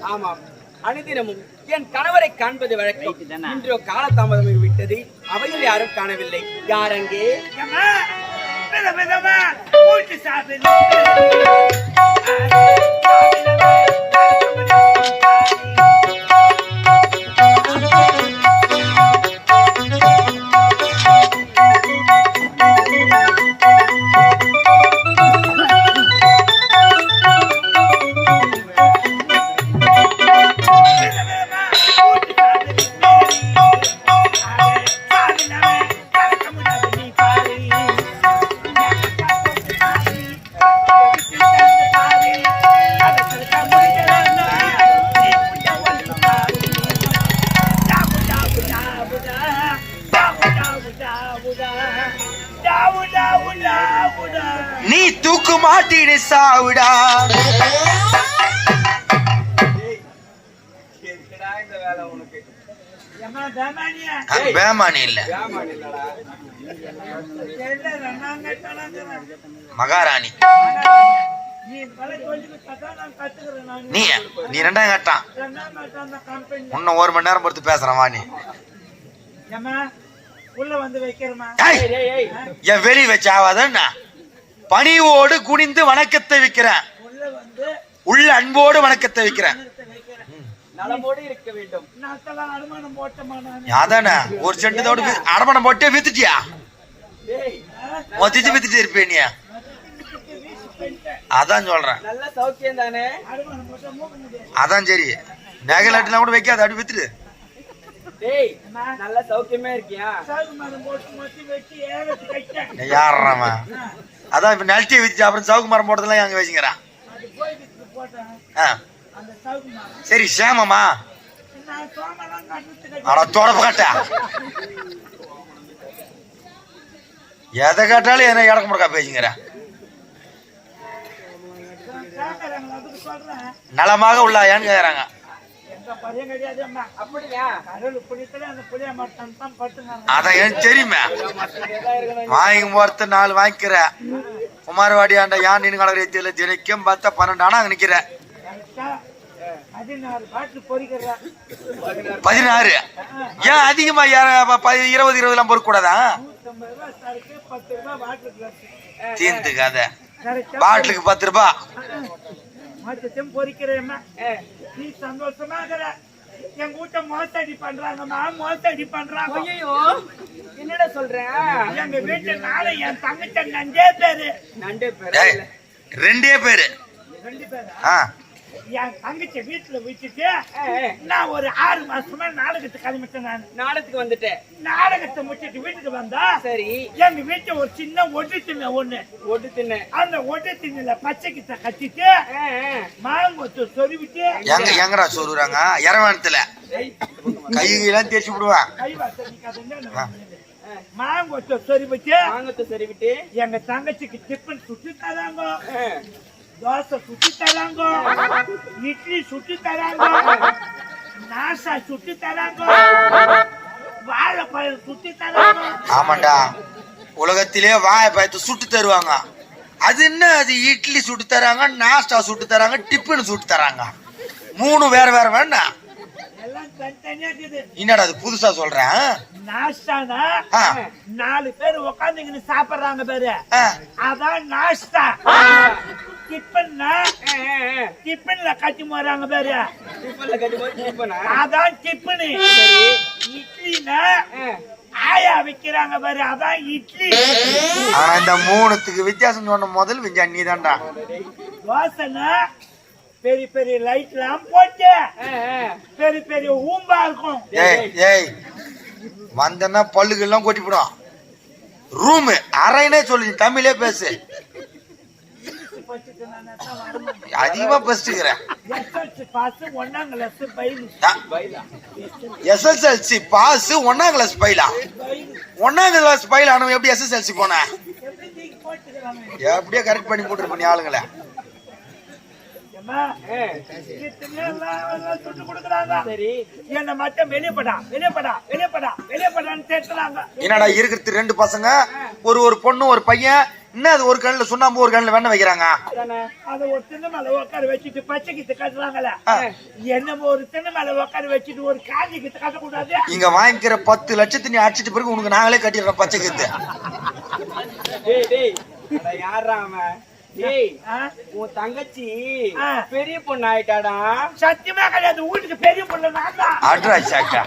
ஆமாம். அனுதினமும் என் கணவரை காண்பது வழக்கம். இன்றோ காலதாமதம் விட்டது. அவையில் யாரும் காணவில்லை. யார் அங்கே? சாப்பிடு. மாட்டிடு சாவுடா. பேமானி இல்ல. மகாராணி. நீ நீ ரெண்டாம் கட்டான் இன்னும் ஒரு மணி நேரம் பொறுத்து பேசுறேன் வா நீ. உள்ள வந்து வைக்கிறமா. என் வெளி வச்சு ஆகாதன்னா பணிவோடு குனிந்து வணக்கத்தை வைக்கிறேன். உள்ள அன்போடு வணக்கத்தை வைக்கிறேன். ஒரு செண்டதோடு வி- அடமணம் போட்டே வித்துட்டியா? டேய் மொத்திச்சு வித்துட்டு இருப்பேன் நீ. அதான் சொல்றேன். அதான் சரி. நகலாட்டுலாம் கூட வைக்காத அப்படி வித்துட்டு டேய் நல்ல சௌக்கியமே இருக்கியா? யாருறாம அதான் இப்ப நல்ட்டியை வித்துட்டு அப்புறம் சவுக்கு மரம் போட்டதெல்லாம் அங்க வச்சுக்கிறான் ஆ, சரி சேமமா நான் அட தொடப்பு கட்ட எதை கேட்டாலும் என்ன இடக்க முடக்கா பேசுங்கிற நலமாக உள்ளாயான்னு கேக்குறாங்க. அதான் தெரியுமே? மத்தவங்க இருக்கணும்? வாங்கி போறது நாலு வாங்கிக்கிற. குமாரவாடி ஆண்ட யான் நின்று கடற்கரையில் தினைக்கும் பார்த்தா பன்னெண்டு ஆனா அங்க நிக்கிற. பதினாறு ஏன் அதிகமா இருபது இருபதுலாம் பொறுக்க கூடாதா நூத்தம்பது ரூபாய் சரக்கு பத்து ரூபாய் பாட்டில் கிளாஸ் தீந்து கதை கரெக்டா. பாட்டிலுக்கு பத்து ரூபாய் மொத்தத்தையும் பொறிக்கிறேம்மா நீ சந்தோஷமா இருக்கிற எங்க வீட்டை மோசடி பண்றாங்கம்மா மோசடி பண்றாங்க. ஐயையோ, என்னடா சொல்றேன் எங்க வீட்டு நாளை என் தங்கச்சி நஞ்சே பேரு. நண்டே பேரு? ரெண்டே பேரு. ரெண்டு பேரு? ஆ. என் தங்கச்சி வீட்டுல வச்சுட்டு நான் ஒரு ஆறு மாசமா நாடகத்துக்கு கிளம்பிட்டேன் நான். நாடத்துக்கு வந்துட்டேன். நாடகத்தை முடிச்சிட்டு வீட்டுக்கு வந்தா சரி. எங்க வீட்டுல ஒரு சின்ன ஒட்டு திண்ண ஒண்ணு. ஒட்டு தின்ன அந்த ஒட்டு திண்ணில பச்சை கிட்ட கட்டிட்டு. மாங்கொத்து சொருவிட்டு எங்க எங்கடா சொல்லுறாங்க இரவானத்துல கையெல்லாம் தேய்ச்சி விடுவான். மாங்கொத்த சொருவிட்டு வாங்கத்தை சரி விட்டு எங்க தங்கச்சிக்கு டிஃபன் சுட்டு தராங்க. தோசை சுட்டு தராங்க இட்லி சுட்டு தராங்க நாசா சுட்டு தராங்க வாழைப்பழம் சுட்டு தராங்க ஆமாண்டா உலகத்திலே வாய பயத்து சுட்டு தருவாங்க. அது என்ன? அது இட்லி சுட்டு தராங்க நாஸ்டா சுட்டு தராங்க டிஃபன் சுட்டு தராங்க. மூணு வேற வேற வேண்டாம் என்னடா அது புதுசா சொல்றேன்? நாஸ்டானா ஆ. நாலு பேர் உட்காந்துக்கின்னு சாப்பிடுறாங்க பேரு. அதான் ஏய், ஏய். டிஃபன்ல கட்டி போறாங்க பேரு. டிஃபனா? அதான் டிஃபனு. இட்லினா ஆயா வைக்கிறாங்க பாரு. அதான் இட்லி. ஆனா இந்த மூணுத்துக்கு வித்தியாசம் சொன்ன முதல் விஞ்சா நீ தான்டா தோசைனா பெரிய பெரிய லைட் எல்லாம் போட்டு. பெரிய பெரிய ஊம்பா இருக்கும். ஏய் ஏய். வந்தன்னா பல்லுகள்லாம் கொட்டிவிடும் ரூமு அறைனே சொல்லு தமிழே பேசு. அதிகமா பேசிட்டுக்கிறேன். எஸ்எஸ்எல்சி பாஸ் ஒன்னாம் கிளாஸ் பயிலா ஒன்னாம் கிளாஸ் பயில் ஆனவன் எப்படி எஸ்எஸ்எல்சி போன எப்படியோ கரெக்ட் பண்ணி போட்டுருப்ப நீ ஆளுங்களை. சுட்டு கொடுக்குறாங்க. சரி. என்ன மட்டும் வெளியப்படா வெளியப்படா வெளியப்படா வெளியப்படான்னு தேட்டுறாங்க என்னடா இருக்கிறது ரெண்டு பசங்க? ஒரு ஒரு பொண்ணு ஒரு பையன். என்ன அது ஒரு கண்ணுல சுண்ணாம்பு ஒரு கண்ணுல வெண்ணெய் வைக்கிறாங்க? அத ஒரு மேல உட்கார வச்சுட்டு பச்சை கித்து கட்டுறாங்கல்ல. ஆ. என்னமோ ஒரு திண்ணை மேல உட்கார வச்சுட்டு ஒரு காஞ்சி கித்து கட்டக்கூடாது. இங்க வாங்கிக்கிற பத்து லட்சத்து நீ அடிச்சிட்டு பிறகு உனக்கு நாங்களே கட்டிடுறோம் பச்சை கத்து. டேய் டேய் அட யாரா அவன்? ஆ? உன் தங்கச்சி. பெரிய பொண்ணு ஆயிட்டாடா. சத்தியமா கிடையாது வீட்டுக்கு பெரிய பொண்ணு நான் தான். அட்ரா சாக்கா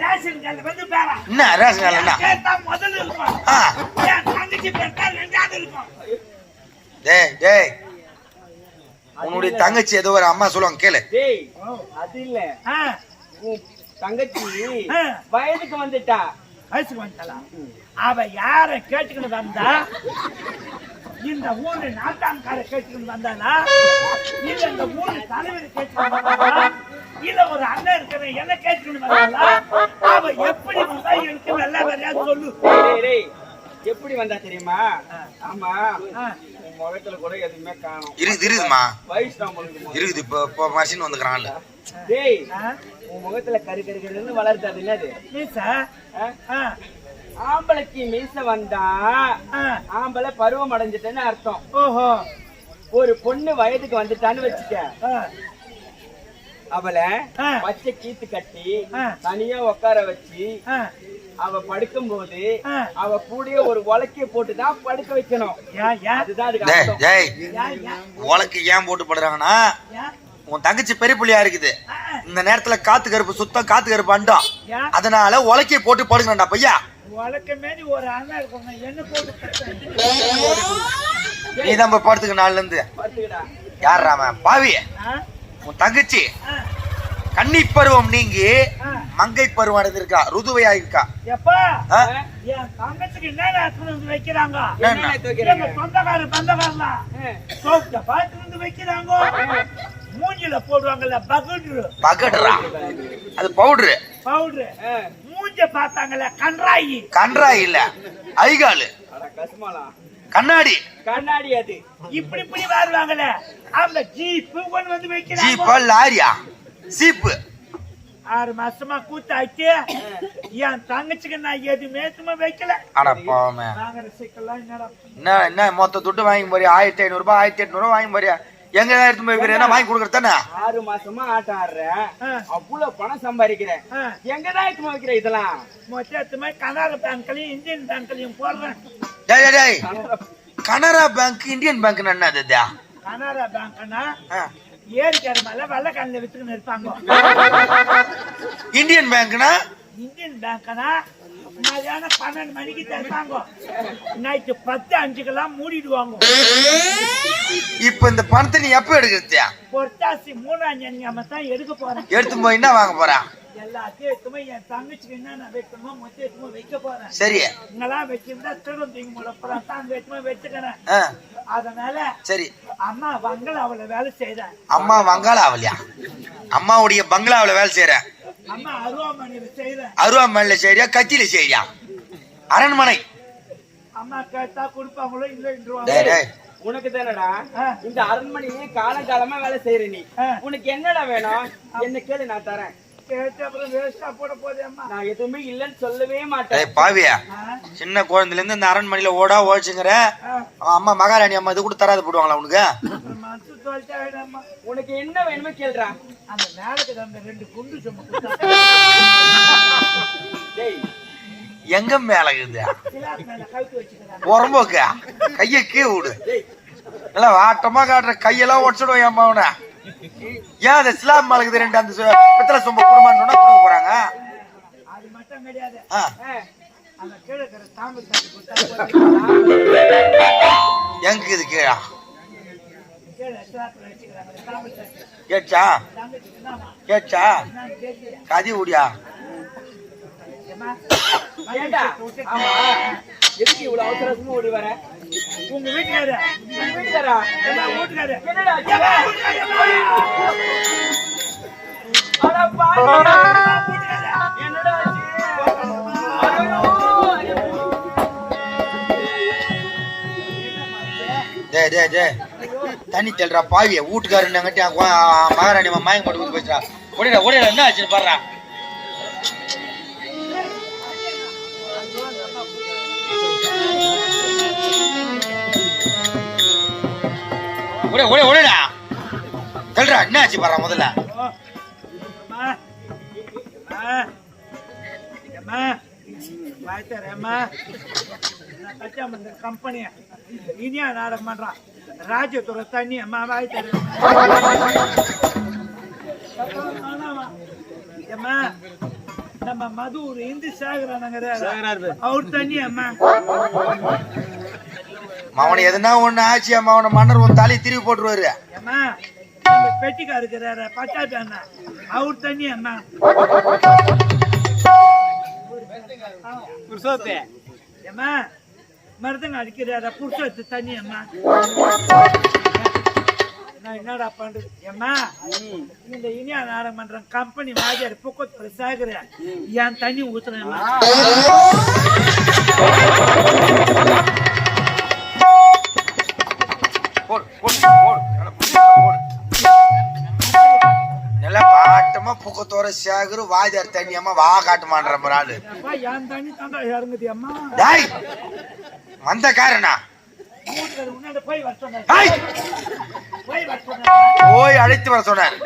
ரேஷன் கார்டு வந்து பேரா. என்ன ரேஷன் கேட்டா முதல்ல இருக்கும். என் தங்கச்சி ரெண்டாவது இருக்கும் டேய் டேய். உன்னுடைய தங்கச்சி ஏதோ ஒரு அம்மா சொல்லுவாங்க கேளு. டேய் அது இல்ல. உன் தங்கச்சி. வயதுக்கு வந்துட்டா. வயசுக்கு வந்துட்டா அவ யார கேட்டுக்கிட்டு வந்தா? இந்த ஊரு நாட்டான்கார கேட்டுக்கிட்டு வந்தானா? இல்ல இந்த ஊரு தலைவர் கேட்டுக்கிட்டு வந்தானா? இல்ல ஒரு அண்ணன் இருக்கிற என்ன கேட்டுக்கிட்டு வந்தானா? அவ எப்படி வந்தா எனக்கு நல்லா வரையாது சொல்லு. எப்படி வந்தா தெரியுமா? ஆமா முகத்துல கூட எதுவுமே காணும். இருக்குது இருக்குதுமா வயசு இருக்குது இப்போ இப்போ மனுஷன் வந்துக்கிறான்ல. டேய் உன் முகத்துல கரு கரு கருன்னு வளருது அது என்னது? ஆம்பளைக்கு மீச வந்தா ஆம்பளை பருவம் அடைஞ்சிட்டேன்னு அர்த்தம். ஓஹோ. ஒரு பொண்ணு வயதுக்கு வந்துட்டான்னு வச்சுக்க. அவளை. பச்சை கீத்து கட்டி. தனியா உட்கார வச்சு அவ படுக்கும் போது. அவ கூடயே ஒரு உலக்கைய போட்டுதான் படுக்க வைக்கணும். ஏன், ஏன், போட்டு படுறாங்கன்னா உன் தங்கச்சி பெரிய புள்ளியா இருக்குது. இந்த நேரத்துல காத்து கருப்பு சுத்தம் காத்து கருப்பு அண்டம்? அதனால உலக்கைய போட்டு படுக்கணும்டா பையா. உனக்கு மாரி ஒரு அண்ணன் இருக்கணும். என்ன போட்டு. நீ தான் போய் படுத்துக்க நாள்ல இருந்து யார் அவன்? பாவி. உன் தங்கச்சி. கன்னி பருவம் நீங்கி. மங்கை பருவம் அடைந்திருக்கா ருதுவையா இருக்கா எப்பா? என் தங்கச்சிக்கு என்ன வைக்கிறாங்க சொந்தக்கார பந்தக்காரலாம். சோப்ட பாத்து வந்து வைக்கிறாங்க? மூஞ்சில போடுவாங்கல்ல பகுடு பகடுறா அது பவுடரு. பவுடரு. மூஞ்ச பார்த்தாங்கல்ல கன்றாயி. கன்றா இல்ல ஐகாலு. அட கசுமாலா. கண்ணாடி. கண்ணாடி அது. இப்படி இப்படி வருவாங்கல்ல அவங்க ஜீப்பு கொண்டு வந்து வைக்கிறாங்க. ஜீப்பா லாரியா? சீப்பு. ஆறு மாசமா கூத்தாச்சு. என் தங்கச்சிக்கு நான் எதுவுமே சும்மா வைக்கல. அட பாவமே. என்ன என்ன மொத்த துட்டு வாங்கி போறியா? ஆயிரத்தி ஐநூறு ரூபாய் ஆயிரத்தி எட்நூறு ரூபாய் வாங்கி போறியா? எங்க தான் எடுத்து போய்? என்ன வாங்கி கொடுக்கறது தானே? ஆறு மாசமா ஆட்டம் ஆடுற ஆ. அவ்வளவு பணம் சம்பாதிக்கிறேன். ஆ. எங்கதான் எடுத்து வைக்கிற இதெல்லாம்? மொத்தத்துமே கனரா பேங்க்லயும் இந்தியன் பேங்க்லயும் போடுறேன். டேய் டேய், டேய். கனரா பேங்க் இந்தியன் பேங்க் என்ன அது கனரா பேங்க்னா. ஏரிக்கார மேல வெள்ளக்காலில் வித்துக்கின்னு இருப்பாங்க. இந்தியன் பேங்க்னா? இந்தியன் பேங்க்னா மதியானம் பன்னெண்டு மணிக்கு திறப்பாங்க. நைட்டு பத்து அஞ்சுக்கெல்லாம் மூடிடுவாங்க. இப்ப இந்த பணத்தை நீ எப்ப எடுக்கிறது பொட்டாசி மூணாம் ஜன்யாம தான் எடுக்க போறேன். எடுத்து போய் என்ன வாங்க போறா? எல்லாத்தையும் எடுத்துமே என் தங்கச்சிக்கு என்னென்ன வைக்கணுமோ எடுத்துமே வைக்க போறேன். சரி. இங்கெல்லாம் வச்சிருந்தா திருடம் தூங்கி முடப்புறம் தான் எடுத்துமே வச்சுக்கிறேன். அதனால சரி. அம்மா வங்கல் அவளை வேலை செய்றேன் அம்மா வங்காளாவலியா அம்மாவுடைய பங்களாவுல வேலை செய்யற? அம்மா அருவாமனையில செய்யறியா? கத்தியில செய்யறியா? அரண்மனை. அம்மா கேட்டா கொடுப்பாங்களோ டேய் உனக்கு தானடா. இந்த அரண்மனையே காலங்காலமா வேலை செய்யற நீ. உனக்கு என்னடா வேணும்? என்ன கேளு நான் தரேன். நான் எதுவுமே இல்லைன்னு சொல்லவே மாட்டேன். பாவியா சின்ன குழந்தைல இருந்து இந்த அரண்மனையில ஓடா ஓடிச்சுங்கிற அம்மா மகாராணி அம்மா இது கூட தராது போடுவாங்களா உனக்கு? உனக்கு என்ன வேணுமோ கேளுடா. அந்த மேலுக்கு அந்த ரெண்டு குண்டு சும்மா டேய் எங்க மேல இருக்குது உரம்போக்க? கைய கீ விடு. டேய் இல்ல வாட்டமா காட்டுற கையெல்லாம் உடச்சிடுவோம் என் மவனை ஏன் அந்த சிலாப் மேல இருக்குது ரெண்டு அந்த பித்தளை சொம்ப குடும்பம்னு சொன்னா கொடுக்க போறாங்க? அது மட்டும் கிடையாது. அந்த கீழே. எங்க இது கீழா? கீழே சிலாப்பில் வச்சுக்கிறாங்க. தாம்பல் எதுக்கு இவ்வளவு அவசர அவசரமா ஓடி வர? உங்க வீட்டுக்காரு. வீட்டுக்காரா? வீட்டுக்காரு என்னடா டேய் தண்ணி தெல்றா பாவிய. வீட்டுக்காரன்னாங்கட்டி மகாராணி மயங்க போட்டு போயிடுறா ஓடிடா ஓடிடா என்ன ஆச்சுன்னு பாடுறா அம்மா அம்மா வாய்த்தாரு அம்மா நான் கச்சா மந்த கம்பெனி இனியா நாடகம் பண்றான் ராஜதுறை தண்ணி அம்மா வாய்த்தாரு அம்மா நம்ம மது ஒரு இந்து சாகுறானுங்கிற அவர் தண்ணி அம்மா. அவனை எதுனா ஒண்ணு ஆச்சு அம்மா அவனை மன்னர் உன் தலையை திருப்பி போட்டுருவாரு. பெட்டிக்கா இருக்கிறார பட்டாட்டு அண்ணா. அவர் தண்ணி அம்மா அம்மா மருதங்க அடிக்கிறார புருஷத்து தண்ணி அம்மா. நான் என்னடா பண்றது? அம்மா இந்த இனியா நாடகம் கம்பெனி மாதிரி புக்கத்துல சாகுற என் தண்ணி ஊத்துறேன். போடு போடு போடு. நல்லா புடிச்சு போடு. நல்லா பாட்டமா புக்கத்தோர சேகரு வாஜார் வா தண்ணி இறங்குது அம்மா. டேய் வந்த காரணா போய் அழைத்து வர போய்.